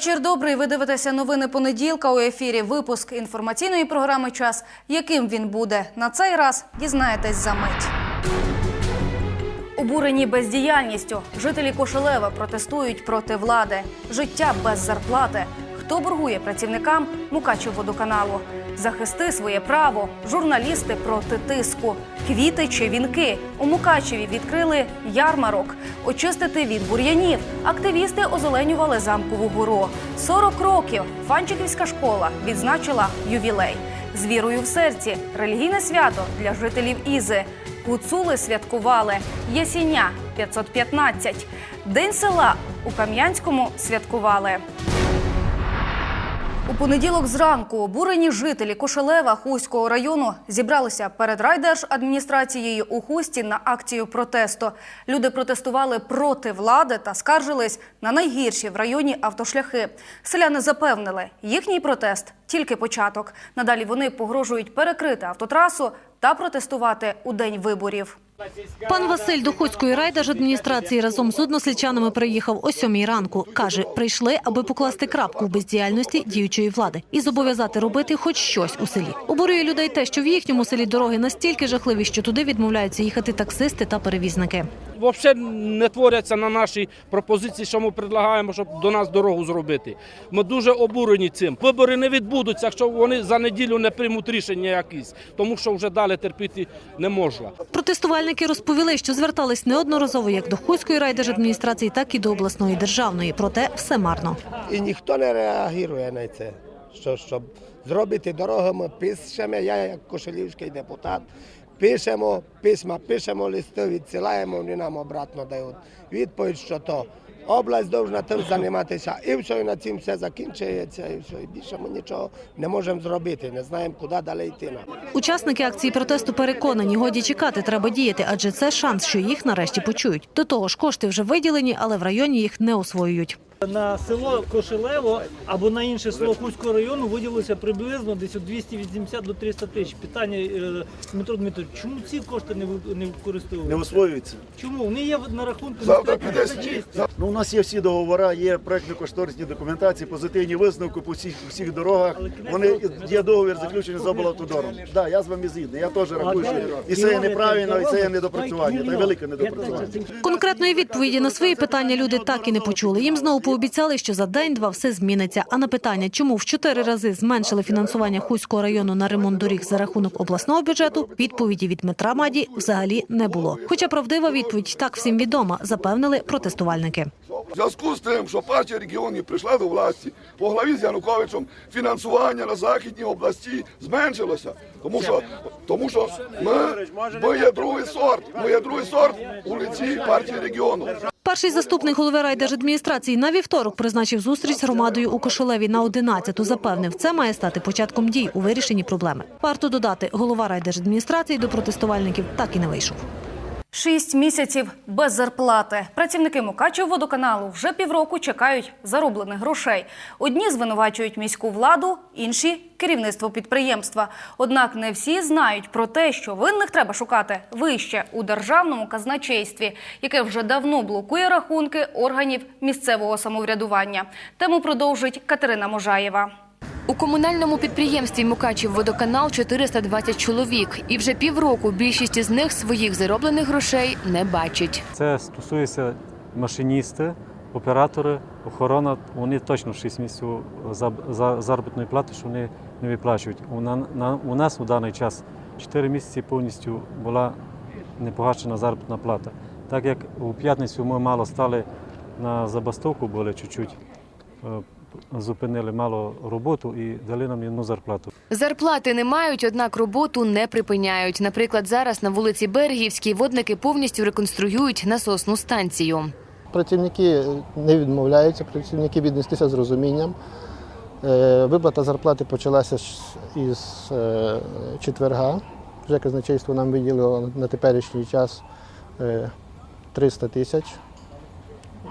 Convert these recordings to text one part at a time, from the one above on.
Вечір добрий. Ви дивитеся новини понеділка у ефірі. Випуск інформаційної програми Час. Яким він буде на цей раз? Дізнаєтесь за мить. Обурені бездіяльністю жителі Кошелева протестують проти влади. Життя без зарплати. Хто боргує працівникам Мукачевводоканалу? Захисти своє право. Журналісти проти тиску. Квіти чи вінки. У Мукачеві відкрили ярмарок. Очистити від бур'янів. Активісти озеленювали замкову гору. 40 років. Фанчиківська школа відзначила ювілей. З вірою в серці. Релігійне свято для жителів Ізи. Гуцули святкували Ясіня 515. День села у Кам'янському святкували. У понеділок зранку обурені жителі Кошелева Хуського району зібралися перед райдержадміністрацією у Хусті на акцію протесту. Люди протестували проти влади та скаржились на найгірші в районі автошляхи. Селяни запевнили, їхній протест тільки початок. Надалі вони погрожують перекрити автотрасу та протестувати у день виборів. Пан Василь до Хоцької райдержадміністрації разом з односельчанами приїхав о сьомій ранку. Каже, прийшли, аби покласти крапку в бездіяльності діючої влади і зобов'язати робити хоч щось у селі. Обурює людей те, що в їхньому селі дороги настільки жахливі, що туди відмовляються їхати таксисти та перевізники. Взагалі не творяться на нашій пропозиції, що ми предлагаємо, щоб до нас дорогу зробити. Ми дуже обурені цим. Вибори не відбудуться, якщо вони за неділю не приймуть рішення якісь, тому що вже далі терпіти не можна. Протестувальники розповіли, що звертались неодноразово як до Хуцької райдержадміністрації, так і до обласної державної. Проте все марно. І ніхто не реагує на це. Що, щоб зробити дорогу, ми я як кошелівський депутат, пишемо письма, пишемо листи, відсилаємо, вони нам обратно дають відповідь, що то область повинна тим займатися. І все, і на цим все закінчується, і все. І більше ми нічого не можемо зробити, не знаємо, куди далі йти. Учасники акції протесту переконані, годі чекати, треба діяти, адже це шанс, що їх нарешті почують. До того ж, кошти вже виділені, але в районі їх не освоюють. На село Кошелево або на інше село Хуського району виділилося приблизно десь от 280 до 300 тисяч. Питання е, Дмитро Дмитрович, чому ці кошти не ви- не не використовують? освоюється. Чому? Вони є на рахунку Завтра піде сніг. Ну, у нас є всі договори, є проектно-кошторисні документації, позитивні висновки по всіх, всіх дорогах. Але Вони є договір так, заключений з облавтодором. що. Да, я з вами згідний. Я теж рахую, що і це є неправильно, і це є недопрацювання, це велике недопрацювання. Конкретної відповіді на свої питання люди так і не почули. Їм знову пообіцяли, що за день-два все зміниться. А на питання, чому в чотири рази зменшили фінансування Хуського району на ремонт доріг за рахунок обласного бюджету, відповіді від Дмитра Маді взагалі не було. Хоча правдива відповідь так всім відома, запевнили протестувальники. В зв'язку з тим, що партія регіонів прийшла до власті по главі з Януковичем, фінансування на західній області зменшилося. Тому що, тому що ми, ми є другий сорт, ми є другий сорт у лиці партії регіону. Перший заступник голови райдержадміністрації на вівторок призначив зустріч з громадою у Кошелеві на 11-ту. Запевнив, це має стати початком дій у вирішенні проблеми. Варто додати, голова райдержадміністрації до протестувальників так і не вийшов. Шість місяців без зарплати. Працівники Мукачевводоканалу вже півроку чекають зароблених грошей. Одні звинувачують міську владу, інші керівництво підприємства. Однак не всі знають про те, що винних треба шукати вище у державному казначействі, яке вже давно блокує рахунки органів місцевого самоврядування. Тему продовжить Катерина Можаєва. У комунальному підприємстві Мукачів водоканал 420 чоловік, і вже півроку більшість із них своїх зароблених грошей не бачить. Це стосується машиністи, оператори, охорона. Вони точно 6 місяців за, за заробітної плати, що вони не виплачують. У, на, на, у нас у даний час 4 місяці повністю була не погашена заробітна плата. Так як у п'ятницю ми мало стали на забастовку, були чуть-чуть. Е, Зупинили мало роботу і дали нам одну зарплату. Зарплати не мають, однак роботу не припиняють. Наприклад, зараз на вулиці Берегівській водники повністю реконструюють насосну станцію. Працівники не відмовляються, працівники віднеслися з розумінням. Е, Виплата зарплати почалася із е, четверга. Вже казначейство нам виділило на теперішній час е, 300 тисяч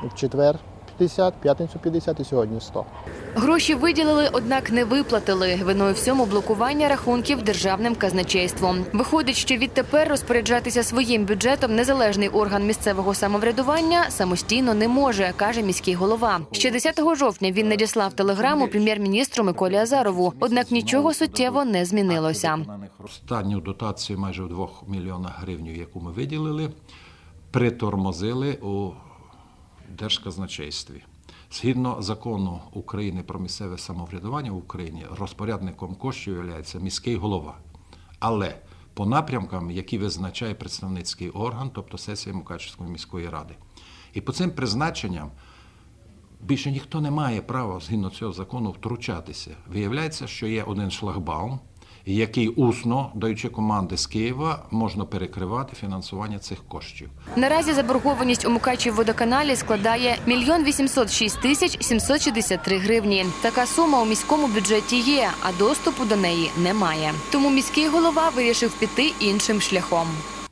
в четвер. 60, п'ятницю 50 і сьогодні 100. Гроші виділили, однак не виплатили. Виною всьому блокування рахунків державним казначейством. Виходить, що відтепер розпоряджатися своїм бюджетом незалежний орган місцевого самоврядування самостійно не може, каже міський голова. Ще 10 жовтня він надіслав телеграму прем'єр-міністру Миколі Азарову. Однак нічого суттєво не змінилося. Останню дотацію майже в 2 мільйонах гривень, яку ми виділили, притормозили у Держказначействі. Згідно закону України про місцеве самоврядування в Україні, розпорядником коштів є міський голова. Але по напрямкам, які визначає представницький орган, тобто сесія Мукачівської міської ради. І по цим призначенням більше ніхто не має права згідно цього закону втручатися. Виявляється, що є один шлагбаум, який усно, даючи команди з Києва, можна перекривати фінансування цих коштів. Наразі заборгованість у Мукачів водоканалі складає 1 806 тисяч 763 гривні. Така сума у міському бюджеті є, а доступу до неї немає. Тому міський голова вирішив піти іншим шляхом.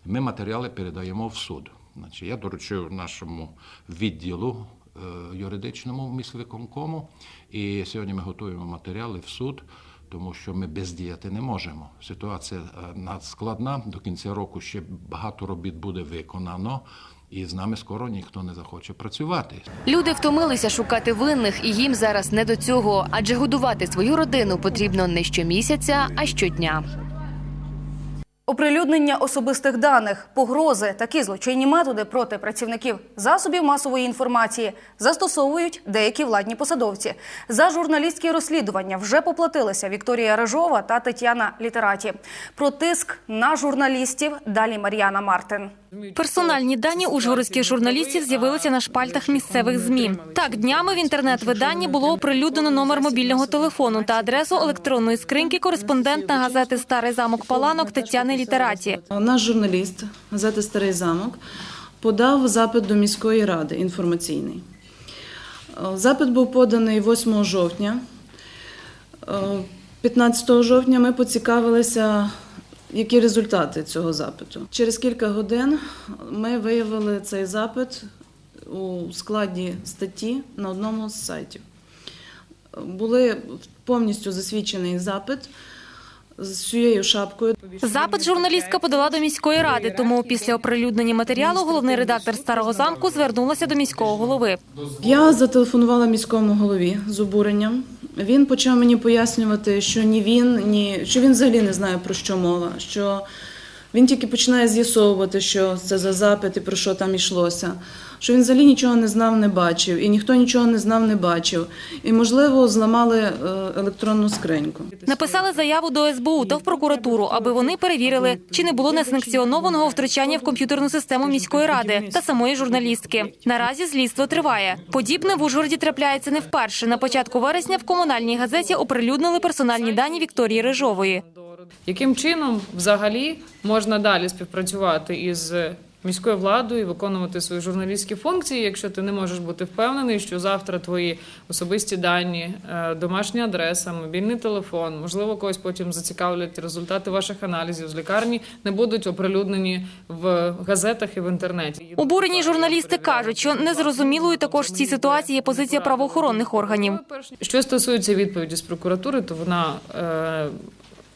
Ми матеріали передаємо в суд. Значить, я доручив нашому відділу е, юридичному міськвиконкому, і сьогодні ми готуємо матеріали в суд, тому що ми бездіяти не можемо. Ситуація е, надскладна. До кінця року ще багато робіт буде виконано, і з нами скоро ніхто не захоче працювати. Люди втомилися шукати винних, і їм зараз не до цього, адже годувати свою родину потрібно не щомісяця, а щодня. Оприлюднення особистих даних, погрози, такі злочинні методи проти працівників засобів масової інформації застосовують деякі владні посадовці. За журналістські розслідування вже поплатилися Вікторія Режова та Тетяна Літераті. Про тиск на журналістів далі Мар'яна Мартин. Персональні дані ужгородських журналістів з'явилися на шпальтах місцевих змі. Так, днями в інтернет-виданні було оприлюднено номер мобільного телефону та адресу електронної скриньки кореспондента газети Старий замок Паланок Тетяни Літераті. Наш журналіст газети Старий замок подав запит до міської ради інформаційний. Е, Запит був поданий 8 жовтня. Е, 15 жовтня ми поцікавилися, які результати цього запиту. Через кілька годин ми виявили цей запит у складі статті на одному з сайтів. Були повністю засвідчений запит з цією шапкою. Запит журналістка подала до міської ради, тому після оприлюднення матеріалу головний редактор старого замку звернулася до міського голови. Я зателефонувала міському голові з обуренням. Він почав мені пояснювати, що ні він, ні що він взагалі не знає про що мова. Що він тільки починає з'ясовувати, що це за запит і про що там йшлося. Що він взагалі нічого не знав, не бачив, і ніхто нічого не знав, не бачив. І, можливо, зламали е, електронну скриньку. Написали заяву до СБУ та в прокуратуру, аби вони перевірили, чи не було несанкціонованого втручання в комп'ютерну систему міської ради та самої журналістки. Наразі слідство триває. Подібне в Ужгороді трапляється не вперше. На початку вересня в комунальній газеті оприлюднили персональні дані Вікторії Рижової. Яким чином взагалі можна далі співпрацювати із міською владою і виконувати свої журналістські функції, якщо ти не можеш бути впевнений, що завтра твої особисті дані, е, домашня адреса, мобільний телефон, можливо, когось потім зацікавлять результати ваших аналізів з лікарні, не будуть оприлюднені в газетах і в інтернеті. Обурені журналісти кажуть, що незрозумілою також в цій ситуації є позиція правоохоронних органів. Що стосується відповіді з прокуратури, то вона, е,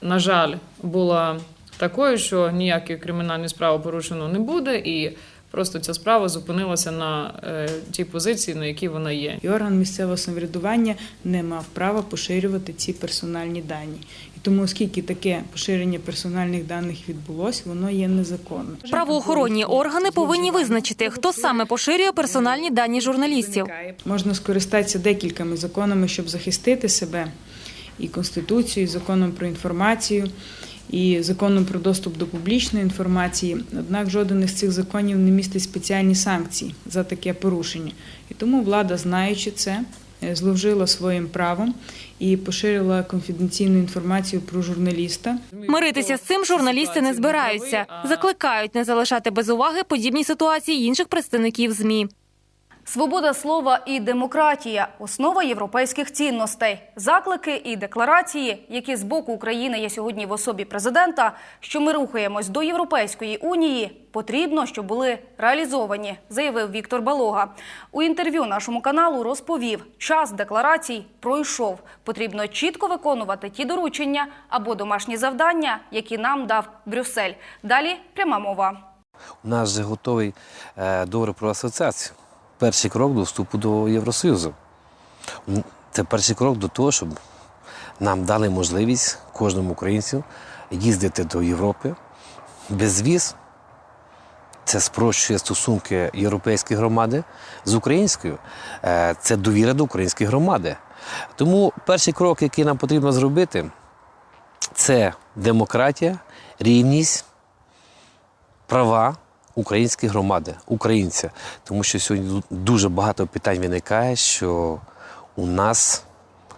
на жаль, була такою, що ніякої кримінальної справи порушено не буде, і просто ця справа зупинилася на е, тій позиції, на якій вона є. І орган місцевого самоврядування не мав права поширювати ці персональні дані. І тому, оскільки таке поширення персональних даних відбулося, воно є незаконним. Правоохоронні органи повинні визначити, хто саме поширює персональні дані журналістів. Можна скористатися декількома законами, щоб захистити себе і Конституцією, і законом про інформацію, і законом про доступ до публічної інформації. Однак жоден із цих законів не містить спеціальні санкції за таке порушення. І тому влада, знаючи це, е, зловжила своїм правом і поширила конфіденційну інформацію про журналіста. Миритися з цим журналісти не збираються. Закликають не залишати без уваги подібні ситуації інших представників змі. Свобода слова і демократія основа європейських цінностей. Заклики і декларації, які з боку України є сьогодні в особі президента, що ми рухаємось до Європейської унії, потрібно, щоб були реалізовані, заявив Віктор Балога. У інтерв'ю нашому каналу розповів, час декларацій пройшов. Потрібно чітко виконувати ті доручення або домашні завдання, які нам дав Брюссель. Далі пряма мова. У нас вже готовий е, договір про асоціацію. Перший крок до вступу до Євросоюзу. Це перший крок до того, щоб нам дали можливість кожному українцю їздити до Європи без віз. Це спрощує стосунки європейської громади з українською. Е, Це довіра до української громади. Тому перший крок, який нам потрібно зробити, це демократія, рівність права української громади, українця. Тому що сьогодні дуже багато питань виникає, що у нас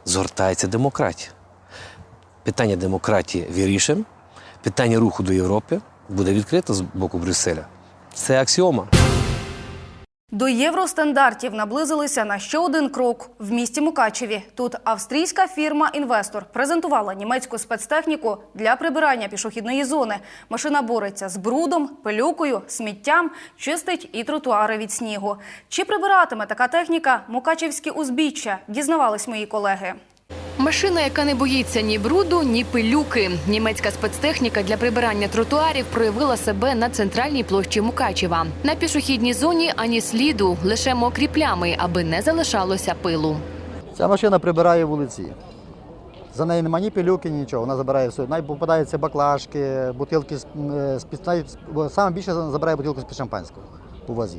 згортається демократія. Питання демократії вирішимо, питання руху до Європи буде відкрито з боку Брюсселя. Це аксіома. До євростандартів наблизилися на ще один крок в місті Мукачеві. Тут австрійська фірма Інвестор презентувала німецьку спецтехніку для прибирання пішохідної зони. Машина бореться з брудом, пилюкою, сміттям, чистить і тротуари від снігу. Чи прибиратиме така техніка мукачевські узбіччя? Дізнавались мої колеги. Машина, яка не боїться ні бруду, ні пилюки. Німецька спецтехніка для прибирання тротуарів проявила себе на центральній площі Мукачева. На пішохідній зоні ані сліду, лише мокрі плями, аби не залишалося пилу. Ця машина прибирає вулиці. За нею немає ні пилюки, ні нічого. Вона забирає все. Навіть попадаються баклажки, бутилки з м, під- саме більше забирає бутилку з під шампанського у вазі.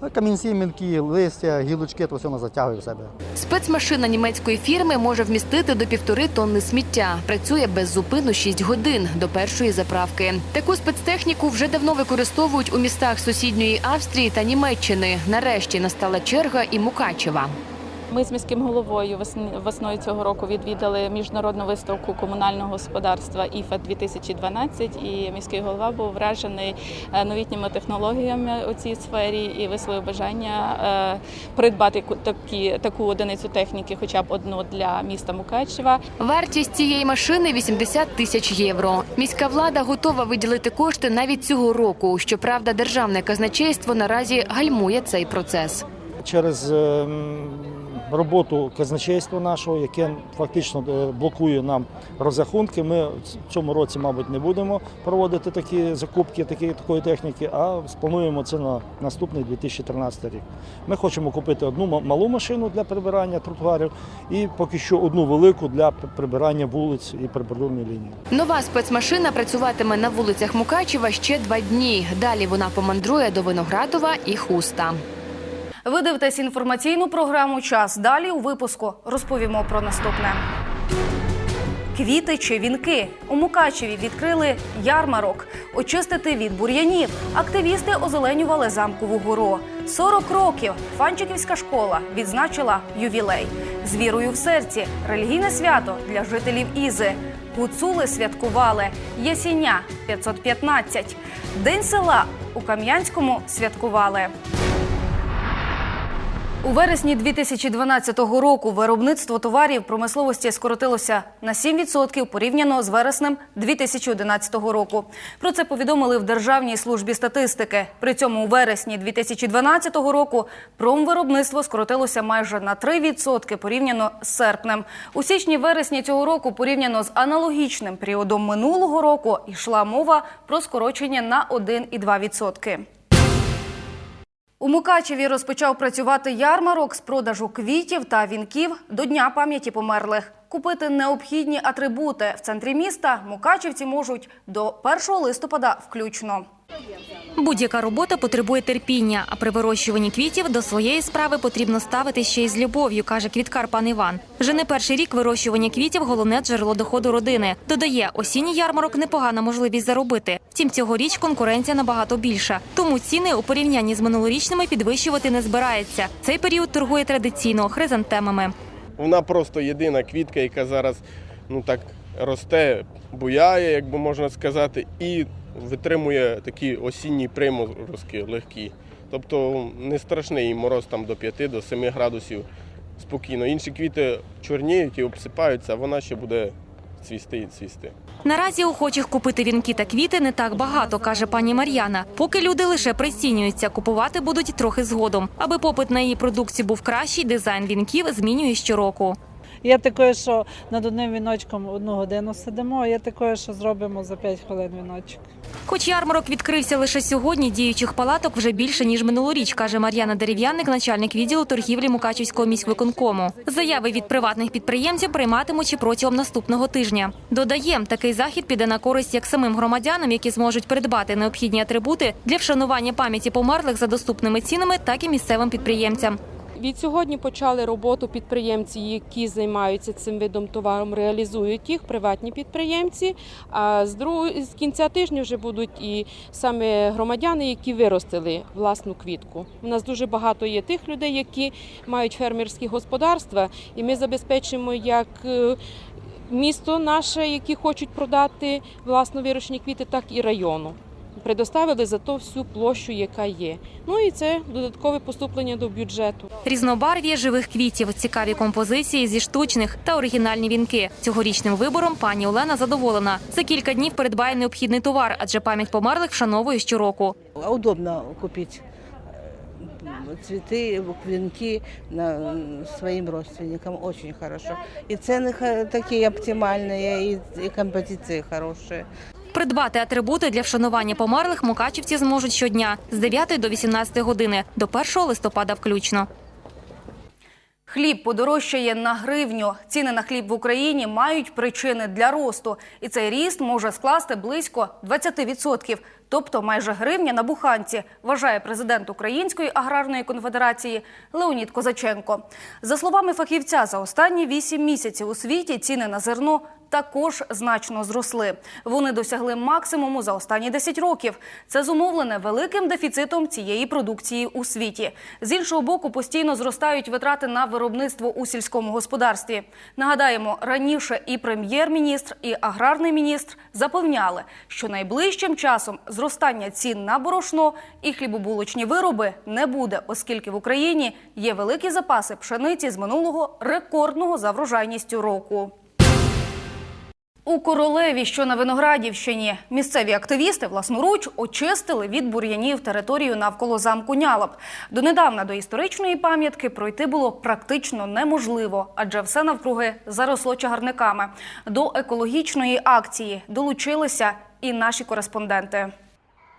А Камінці, мінки, листя, гілочки, то все вона затягує в себе. Спецмашина німецької фірми може вмістити до півтори тонни сміття. Працює без зупину 6 годин до першої заправки. Таку спецтехніку вже давно використовують у містах сусідньої Австрії та Німеччини. Нарешті настала черга і Мукачева. Ми з міським головою весн- весною цього року відвідали міжнародну виставку комунального господарства ІФА 2012 і міський голова був вражений е, новітніми технологіями у цій сфері і висловив бажання е, придбати такі, таку одиницю техніки, хоча б одну для міста Мукачева. Вартість цієї машини 80 тисяч євро. Міська влада готова виділити кошти навіть цього року. Щоправда, державне казначейство наразі гальмує цей процес. через ем, роботу казначейства нашого, яке фактично е, блокує нам розрахунки. Ми в цьому році, мабуть, не будемо проводити такі закупки такі, такої техніки, а сплануємо це на наступний 2013 рік. Ми хочемо купити одну малу машину для прибирання тротуарів і поки що одну велику для прибирання вулиць і прибордонної лінії. Нова спецмашина працюватиме на вулицях Мукачева ще два дні. Далі вона помандрує до Виноградова і Хуста. Ви дивитесь інформаційну програму Час. Далі у випуску розповімо про наступне. Квіти чи вінки у Мукачеві відкрили ярмарок. Очистити від бур'янів. Активісти озеленювали замкову гору. 40 років Фанчиківська школа відзначила ювілей. З вірою в серці релігійне свято для жителів Ізи. Гуцули святкували Ясіня 515. День села у Кам'янському святкували. У вересні 2012 року виробництво товарів промисловості скоротилося на 7% порівняно з вереснем 2011 року. Про це повідомили в Державній службі статистики. При цьому у вересні 2012 року промвиробництво скоротилося майже на 3% порівняно з серпнем. У січні-вересні цього року порівняно з аналогічним періодом минулого року йшла мова про скорочення на 1,2%. У Мукачеві розпочав працювати ярмарок з продажу квітів та вінків до Дня пам'яті померлих. Купити необхідні атрибути в центрі міста мукачівці можуть до 1 листопада включно. Будь-яка робота потребує терпіння, а при вирощуванні квітів до своєї справи потрібно ставити ще й з любов'ю, каже квіткар пан Іван. Вже не перший рік вирощування квітів головне джерело доходу родини. Додає, осінній ярмарок непогана можливість заробити. Втім, цьогоріч конкуренція набагато більша. Тому ціни у порівнянні з минулорічними підвищувати не збирається. Цей період торгує традиційно хризантемами. Вона просто єдина квітка, яка зараз ну так росте, буяє, як би можна сказати, і витримує такі осінні приморозки легкі. Тобто не страшний мороз там до 5 до 7 градусів спокійно. Інші квіти чорніють і обсипаються, а вона ще буде цвісти і цвісти. Наразі охочих купити вінки та квіти не так багато, каже пані Мар'яна. Поки люди лише прицінюються, купувати будуть трохи згодом. Аби попит на її продукцію був кращий, дизайн вінків змінює щороку. Є таке, що над одним віночком одну годину сидимо, а є таке, що зробимо за 5 хвилин віночок. Хоч ярмарок відкрився лише сьогодні, діючих палаток вже більше ніж минулоріч, каже Мар'яна Дерев'яник, начальник відділу торгівлі Мукачівського міськвиконкому. Заяви від приватних підприємців прийматимуть і протягом наступного тижня. Додає, такий захід піде на користь як самим громадянам, які зможуть придбати необхідні атрибути для вшанування пам'яті померлих за доступними цінами, так і місцевим підприємцям. Від сьогодні почали роботу підприємці, які займаються цим видом товаром, реалізують їх приватні підприємці. А з друг... з кінця тижня вже будуть і саме громадяни, які виростили власну квітку. У нас дуже багато є тих людей, які мають фермерські господарства, і ми забезпечимо як е, місто наше, які хочуть продати власно вирощені квіти, так і району Предоставили за то всю площу, яка є. Ну і це додаткове поступлення до бюджету. Різнобарв'я живих квітів, цікаві композиції зі штучних та оригінальні вінки. Цьогорічним вибором пані Олена задоволена. За кілька днів придбає необхідний товар, адже пам'ять померлих вшановує щороку. Удобно купить э, цветы, венки на, м, своим родственникам. Очень хорошо. И цены ха- такие оптимальные, и, и композиции хорошие. Придбати атрибути для вшанування померлих мукачівці зможуть щодня з 9 до 18 години до 1 листопада включно. Хліб подорожчає на гривню. Ціни на хліб в Україні мають причини для росту, і цей ріст може скласти близько 20%, тобто майже гривня на буханці, вважає президент Української аграрної конфедерації Леонід Козаченко. За словами фахівця, за останні 8 місяців у світі ціни на зерно також значно зросли. Вони досягли максимуму за останні 10 років. Це зумовлене великим дефіцитом цієї продукції у світі. З іншого боку, постійно зростають витрати на виробництво у сільському господарстві. Нагадаємо, раніше і прем'єр-міністр, і аграрний міністр запевняли, що найближчим часом зростання цін на борошно і хлібобулочні вироби не буде, оскільки в Україні є великі запаси пшениці з минулого рекордного за врожайністю року. У Королеві, що на Виноградівщині, місцеві активісти власноруч очистили від бур'янів територію навколо замку Нялап. Донедавна до історичної пам'ятки пройти було практично неможливо, адже все навкруги заросло чагарниками. До екологічної акції долучилися і наші кореспонденти.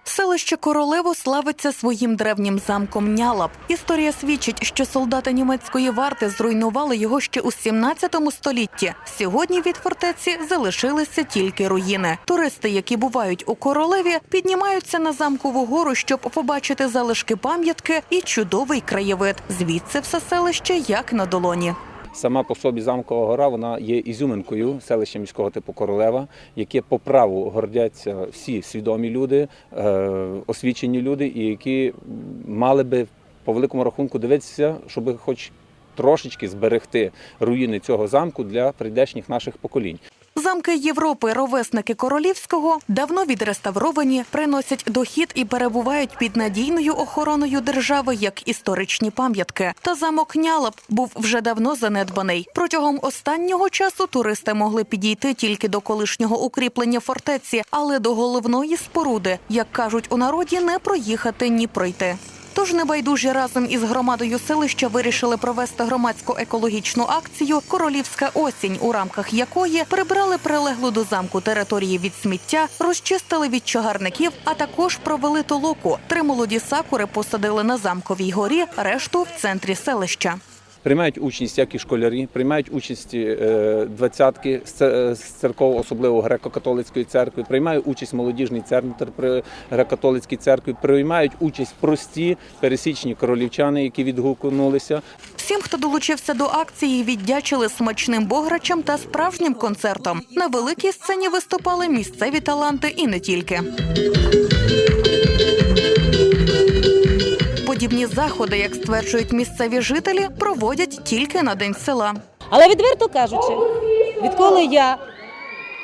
Селище Королево славиться своїм древнім замком Нялап. Історія свідчить, що солдати німецької варти зруйнували його ще у 17 столітті. Сьогодні від фортеці залишилися тільки руїни. Туристи, які бувають у королеві, піднімаються на замкову гору, щоб побачити залишки пам'ятки і чудовий краєвид. Звідси все селище як на долоні. Сама по собі замкова гора вона є ізюминкою селища міського типу Королева, яке по праву гордяться всі свідомі люди, е, освічені люди, і які мали би по великому рахунку дивитися, щоб хоч трошечки зберегти руїни цього замку для прийдешніх наших поколінь. Замки Європи, ровесники королівського, давно відреставровані, приносять дохід і перебувають під надійною охороною держави як історичні пам'ятки. Та замок Нялап був вже давно занедбаний. Протягом останнього часу туристи могли підійти тільки до колишнього укріплення фортеці, але до головної споруди, як кажуть у народі, не проїхати ні пройти. Тож небайдужі разом із громадою селища вирішили провести громадську екологічну акцію Королівська осінь, у рамках якої прибрали прилеглу до замку території від сміття, розчистили від чагарників, а також провели толоку. Три молоді сакури посадили на замковій горі, решту в центрі селища. Приймають участь як і школярі, приймають участь е, двадцятки з церков, особливо греко-католицької церкви, приймає участь молодіжний центр при греко-католицькій церкві, приймають участь прості пересічні королівчани, які відгукнулися. Всім, хто долучився до акції, віддячили смачним бограчем та справжнім концертом. На великій сцені виступали місцеві таланти і не тільки. Заходи, як стверджують місцеві жителі, проводять тільки на день села. Але відверто кажучи, відколи я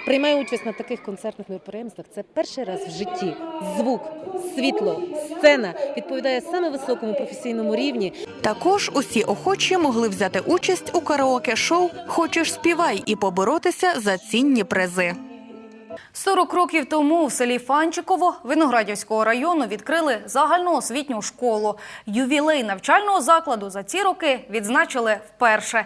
приймаю участь на таких концертних мероприємствах. Це перший раз в житті. Звук, світло, сцена відповідає саме високому професійному рівні. Також усі охочі могли взяти участь у караоке-шоу Хочеш співай і поборотися за цінні призи. 40 років тому в селі Фанчиково Виноградівського району відкрили загальноосвітню школу. Ювілей навчального закладу за ці роки відзначили вперше.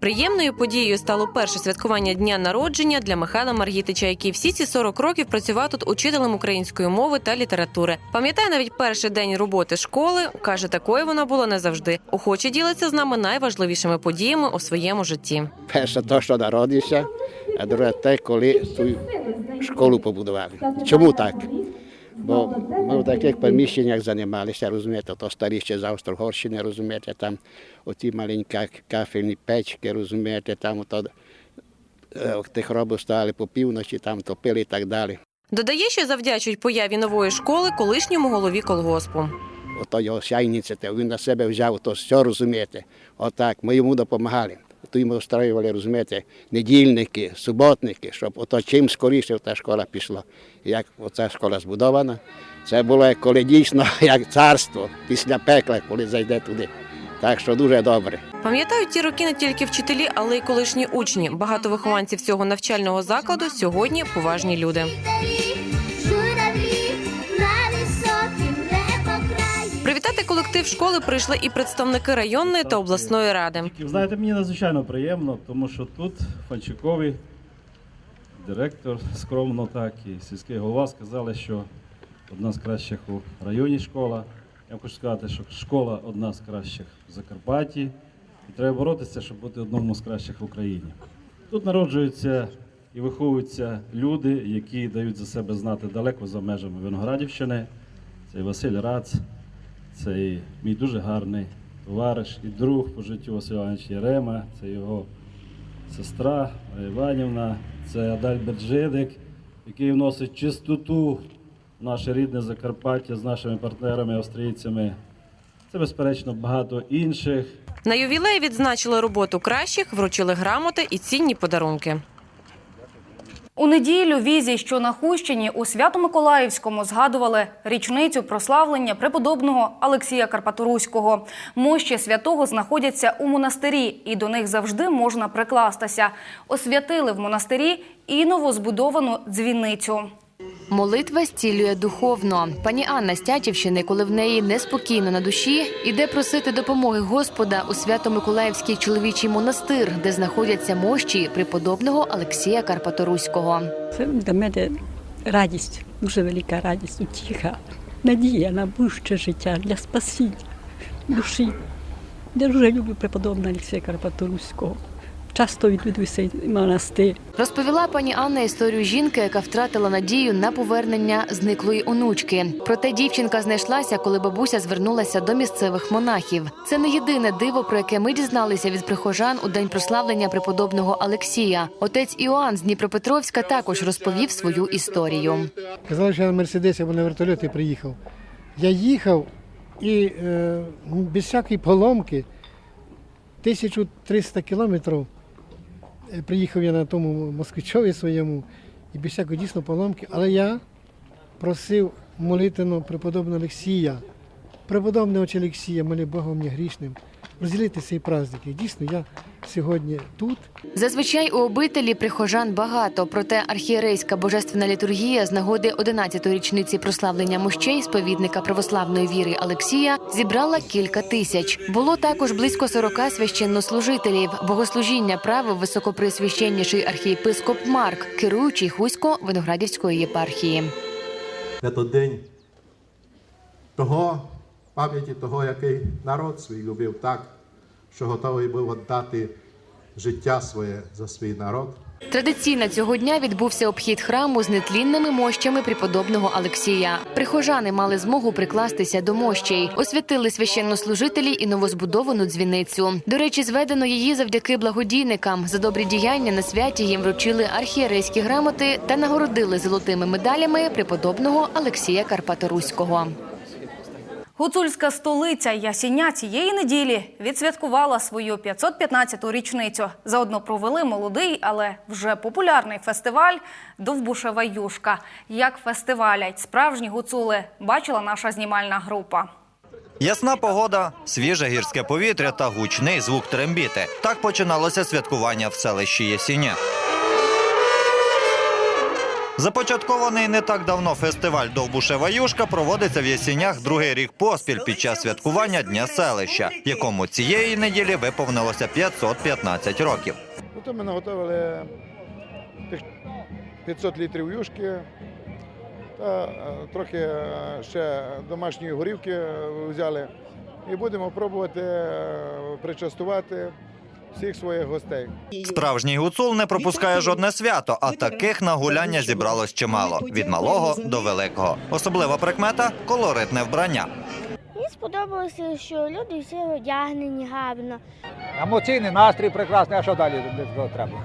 Приємною подією стало перше святкування дня народження для Михайла Маргітича, який всі ці 40 років працював тут учителем української мови та літератури. Пам'ятає навіть перший день роботи школи. каже, такою вона була не завжди. Охоче ділиться з нами найважливішими подіями у своєму житті. Перше то, що народився, а друге те, коли ту школу побудували. Чому так? Бо ми в таких приміщеннях займалися, розумієте, то старі ще з Австро-Угорщини, розумієте, там оті маленькі кафельні печки, розумієте, там ото, е, тих робот стояли по півночі, там топили і так далі. Додає, що завдячують появі нової школи колишньому голові колгоспу. Ото його ініціатива, він на себе взяв, то все розумієте. Отак, ми йому допомагали. То ми устроювали, розумієте, недільники, суботники, щоб ото чим скоріше та школа пішла. Як оця школа збудована, це було коли дійсно як царство після пекла, коли зайде туди. Так що дуже добре. Пам'ятають ті роки не тільки вчителі, але й колишні учні. Багато вихованців цього навчального закладу сьогодні поважні люди. Привітати колектив школи прийшли і представники районної та обласної ради. Знаєте, мені надзвичайно приємно, тому що тут Фанчикові, директор скромно так і сільський голова сказали, що одна з кращих у районі школа. Я хочу сказати, що школа одна з кращих в Закарпатті, і треба боротися, щоб бути одному з кращих в Україні. Тут народжуються і виховуються люди, які дають за себе знати далеко за межами Виноградівщини. Це Василь Рац, це і мій дуже гарний товариш і друг по життю Василь Іванович Єрема, це його сестра Іванівна, це Адальберт Жидик, який вносить чистоту в наше рідне Закарпаття з нашими партнерами, австрійцями. Це, безперечно, багато інших. На ювілей відзначили роботу кращих, вручили грамоти і цінні подарунки. У неділю візі, що на Хущині у Свято-Миколаївському згадували річницю прославлення преподобного Олексія Карпаторуського. Мощі святого знаходяться у монастирі, і до них завжди можна прикластися. Освятили в монастирі і новозбудовану дзвіницю. Молитва зцілює духовно. Пані Анна з Тятівщини, коли в неї неспокійно на душі, іде просити допомоги Господа у Свято-Миколаївський чоловічий монастир, де знаходяться мощі преподобного Олексія Карпаторуського. Це для мене радість, дуже велика радість, утіха, надія на будуще життя для спасіння душі. Я дуже люблю преподобного Олексія Карпаторуського. Часто відвідую цей монастир. Розповіла пані Анна історію жінки, яка втратила надію на повернення зниклої онучки. Проте дівчинка знайшлася, коли бабуся звернулася до місцевих монахів. Це не єдине диво, про яке ми дізналися від прихожан у день прославлення преподобного Олексія. Отець Іоанн з Дніпропетровська також розповів свою історію. Казали, що я на Мерседесі або на вертольоті приїхав. Я їхав і е, без всякої поломки 1300 кілометрів приїхав я на тому москвичові своєму і без всякої дійсно поломки, але я просив молитвенно преподобного Олексія, преподобного Олексія, моли Бога мені грішним, розділити цей праздник. І дійсно я сьогодні тут. Зазвичай у обителі прихожан багато, проте архієрейська божественна літургія з нагоди 11-ї річниці прославлення мощей сповідника православної віри Олексія зібрала кілька тисяч. Було також близько 40 священнослужителів. Богослужіння правив високопресвященніший архієпископ Марк, керуючий Хусько Виноградівської єпархії. Це то день того, пам'яті того, який народ свій любив так, що готовий був віддати життя своє за свій народ. Традиційно цього дня відбувся обхід храму з нетлінними мощами преподобного Олексія. Прихожани мали змогу прикластися до мощей, освятили священнослужителі і новозбудовану дзвіницю. До речі, зведено її завдяки благодійникам. За добрі діяння на святі їм вручили архієрейські грамоти та нагородили золотими медалями преподобного Олексія Карпаторуського. Гуцульська столиця Ясіня цієї неділі відсвяткувала свою 515-ту річницю. Заодно провели молодий, але вже популярний фестиваль Довбушева юшка. Як фестивалять справжні гуцули, бачила наша знімальна група. Ясна погода, свіже гірське повітря та гучний звук трембіти. Так починалося святкування в селищі Ясіня. Започаткований не так давно фестиваль Довбушева юшка проводиться в Ясінях другий рік поспіль під час святкування Дня селища, якому цієї неділі виповнилося 515 років. То ми наготовили 500 літрів юшки та е, трохи е, ще домашньої горівки е, взяли. І будемо пробувати причастувати всіх своїх гостей. Справжній гуцул не пропускає жодне свято, а таких на гуляння зібралось чимало від малого до великого. Особлива прикмета колоритне вбрання. Мені сподобалося, що люди всі одягнені гарно. Емоційний настрій прекрасний, а що далі треба?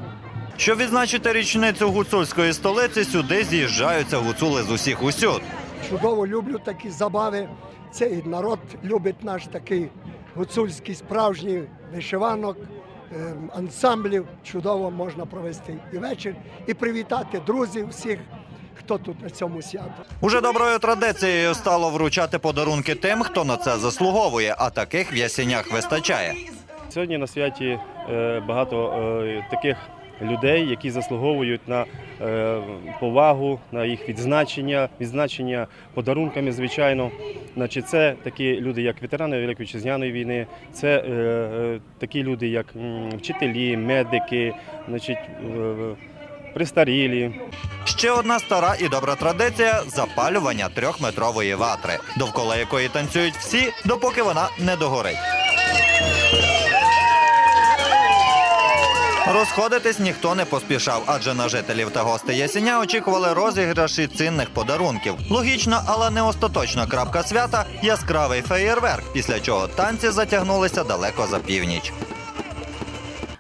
Щоб відзначити річницю гуцульської столиці, сюди з'їжджаються гуцули з усіх усюд. Чудово люблю такі забави. Цей народ любить наш такий гуцульський справжній вишиванок, ансамблів. Чудово можна провести і вечір, і привітати друзів всіх, хто тут на цьому свято. Уже доброю традицією стало вручати подарунки тим, хто на це заслуговує, а таких в ясенях вистачає. Сьогодні на святі е, багато е, таких людей, які заслуговують на е, повагу, на їх відзначення, відзначення подарунками, звичайно. Значить, це такі люди, як ветерани Великої Вітчизняної війни, це е, е, такі люди, як вчителі, медики, значить, престарілі. Ще одна стара і добра традиція запалювання трьохметрової ватри, довкола якої танцюють всі, допоки вона не догорить. Розходитись ніхто не поспішав, адже на жителів та гостей Ясеня очікували розіграші цінних подарунків. Логічна, але не остаточна крапка свята яскравий феєрверк, після чого танці затягнулися далеко за північ.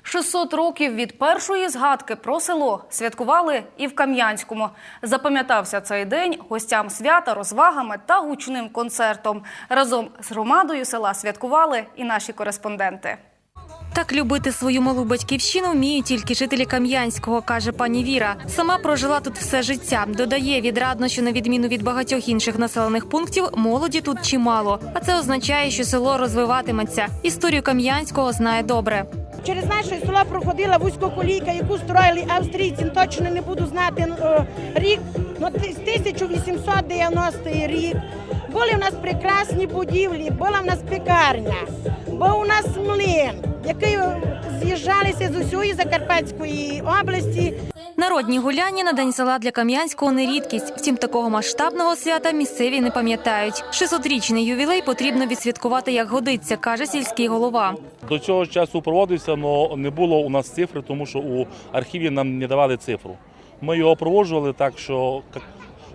600 років від першої згадки про село святкували і в Кам'янському. Запам'ятався цей день гостям свята, розвагами та гучним концертом. Разом з громадою села святкували і наші кореспонденти. Так любити свою малу батьківщину вміють тільки жителі Кам'янського, каже пані Віра. Сама прожила тут все життя. Додає відрадно, що на відміну від багатьох інших населених пунктів, молоді тут чимало. А це означає, що село розвиватиметься. Історію Кам'янського знає добре. Через наше село проходила вузькоколійка, яку строїли австрійці. Точно не буду знати е, рік, ну, ти- 1890 рік. Були в нас прекрасні будівлі, була в нас пекарня, був у нас млин, який е, з'їжджалися з усієї Закарпатської області. Народні гуляння на день села для Кам'янського не рідкість. Втім, такого масштабного свята місцеві не пам'ятають. 600-річний ювілей потрібно відсвяткувати як годиться, каже сільський голова. До цього часу проводився, але не було у нас цифри, тому що у архіві нам не давали цифру. Ми його проводжували так, що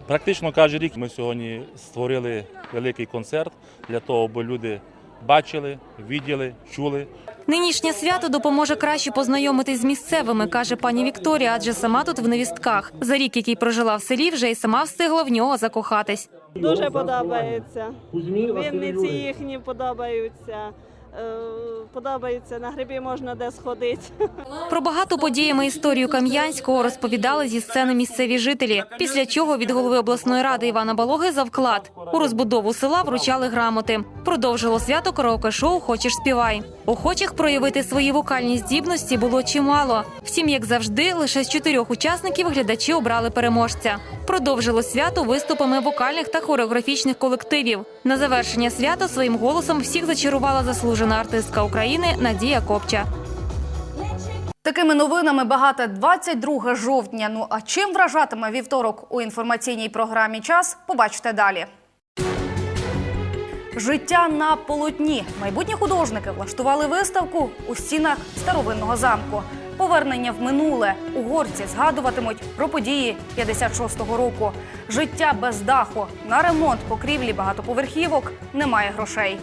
практично кожен рік ми сьогодні створили великий концерт для того, аби люди бачили, виділи, чули. Нинішнє свято допоможе краще познайомитись з місцевими, каже пані Вікторія, адже сама тут в невістках. За рік, який прожила в селі, вже й сама встигла в нього закохатись. Дуже подобається. Вінниці їхні подобаються. Е, Подобається, на гриби можна де сходити. Про багату подіями історію Кам'янського розповідали зі сцени місцеві жителі. Після чого від голови обласної ради Івана Балоги за вклад у розбудову села вручали грамоти. Продовжило свято караоке-шоу Хочеш співай. Охочих проявити свої вокальні здібності було чимало. Втім, як завжди, лише з чотирьох учасників глядачі обрали переможця. Продовжило свято виступами вокальних та хореографічних колективів. На завершення свята своїм голосом всіх зачарувала заслужена артистка України Надія Копча. Такими новинами багате 22 жовтня. Ну а чим вражатиме вівторок у інформаційній програмі Час? Побачите далі. Життя на полотні. Майбутні художники влаштували виставку у стінах старовинного замку. Повернення в минуле. Угорці згадуватимуть про події 56-го року. Життя без даху. На ремонт покрівлі багатоповерхівок немає грошей.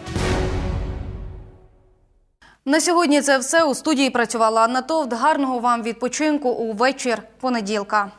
На сьогодні це все. У студії працювала Анна Товт. Гарного вам відпочинку у вечір понеділка.